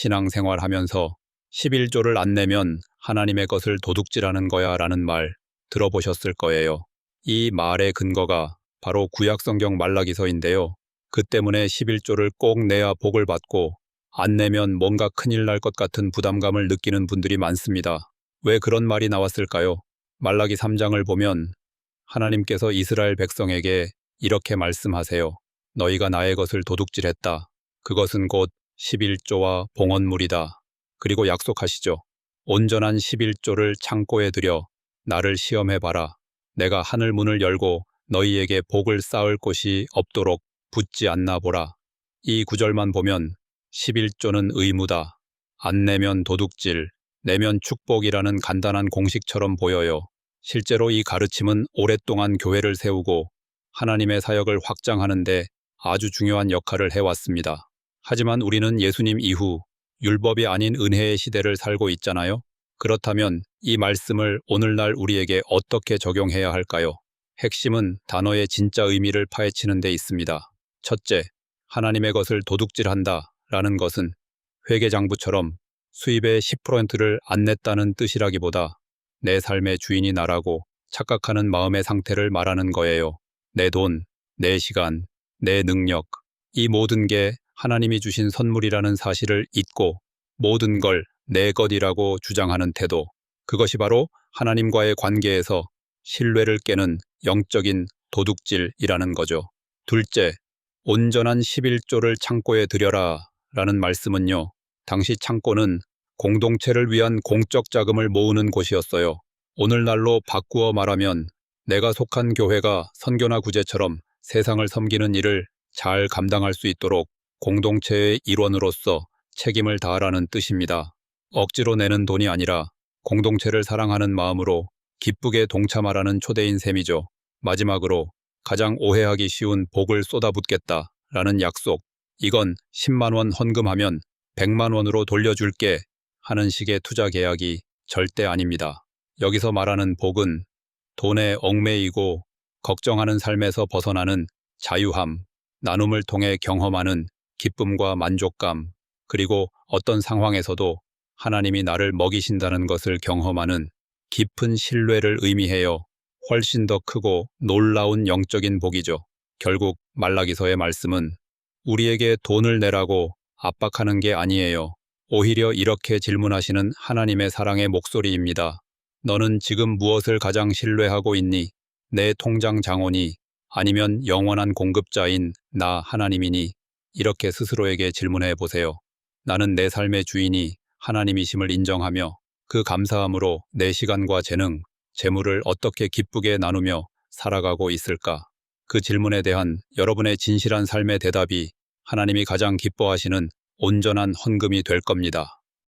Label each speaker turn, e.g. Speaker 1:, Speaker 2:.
Speaker 1: 신앙생활 하면서 11조를 안 내면 하나님의 것을 도둑질하는 거야 라는 말 들어보셨을 거예요. 이 말의 근거가 바로 구약성경 말라기서인데요. 그 때문에 11조를 꼭 내야 복을 받고 안 내면 뭔가 큰일 날 것 같은 부담감을 느끼는 분들이 많습니다. 왜 그런 말이 나왔을까요? 말라기 3장을 보면 하나님께서 이스라엘 백성에게 이렇게 말씀하세요. 너희가 나의 것을 도둑질했다. 그것은 곧 11조와 봉헌물이다. 그리고 약속하시죠. 온전한 11조를 창고에 들여 나를 시험해봐라. 내가 하늘 문을 열고 너희에게 복을 쌓을 곳이 없도록 붙지 않나 보라. 이 구절만 보면 11조는 의무다. 안 내면 도둑질, 내면 축복이라는 간단한 공식처럼 보여요. 실제로 이 가르침은 오랫동안 교회를 세우고 하나님의 사역을 확장하는데 아주 중요한 역할을 해왔습니다. 하지만 우리는 예수님 이후 율법이 아닌 은혜의 시대를 살고 있잖아요. 그렇다면 이 말씀을 오늘날 우리에게 어떻게 적용해야 할까요? 핵심은 단어의 진짜 의미를 파헤치는 데 있습니다. 첫째, 하나님의 것을 도둑질한다 라는 것은 회계장부처럼 수입의 10%를 안 냈다는 뜻이라기보다 내 삶의 주인이 나라고 착각하는 마음의 상태를 말하는 거예요. 내 돈, 내 시간, 내 능력, 이 모든 게 하나님이 주신 선물이라는 사실을 잊고 모든 걸 내 것이라고 주장하는 태도. 그것이 바로 하나님과의 관계에서 신뢰를 깨는 영적인 도둑질이라는 거죠. 둘째, 온전한 11조를 창고에 들여라 라는 말씀은요. 당시 창고는 공동체를 위한 공적 자금을 모으는 곳이었어요. 오늘날로 바꾸어 말하면 내가 속한 교회가 선교나 구제처럼 세상을 섬기는 일을 잘 감당할 수 있도록 공동체의 일원으로서 책임을 다하라는 뜻입니다. 억지로 내는 돈이 아니라 공동체를 사랑하는 마음으로 기쁘게 동참하라는 초대인 셈이죠. 마지막으로 가장 오해하기 쉬운 복을 쏟아붓겠다 라는 약속. 이건 10만 원 헌금하면 100만 원으로 돌려줄게 하는 식의 투자 계약이 절대 아닙니다. 여기서 말하는 복은 돈에 얽매이고 걱정하는 삶에서 벗어나는 자유함, 나눔을 통해 경험하는 기쁨과 만족감, 그리고 어떤 상황에서도 하나님이 나를 먹이신다는 것을 경험하는 깊은 신뢰를 의미해요. 훨씬 더 크고 놀라운 영적인 복이죠. 결국 말라기서의 말씀은 우리에게 돈을 내라고 압박하는 게 아니에요. 오히려 이렇게 질문하시는 하나님의 사랑의 목소리입니다. 너는 지금 무엇을 가장 신뢰하고 있니? 내 통장 장원이 아니면 영원한 공급자인 나 하나님이니? 이렇게 스스로에게 질문해 보세요. 나는 내 삶의 주인이 하나님이심을 인정하며 그 감사함으로 내 시간과 재능, 재물을 어떻게 기쁘게 나누며 살아가고 있을까? 그 질문에 대한 여러분의 진실한 삶의 대답이 하나님이 가장 기뻐하시는 온전한 헌금이 될 겁니다.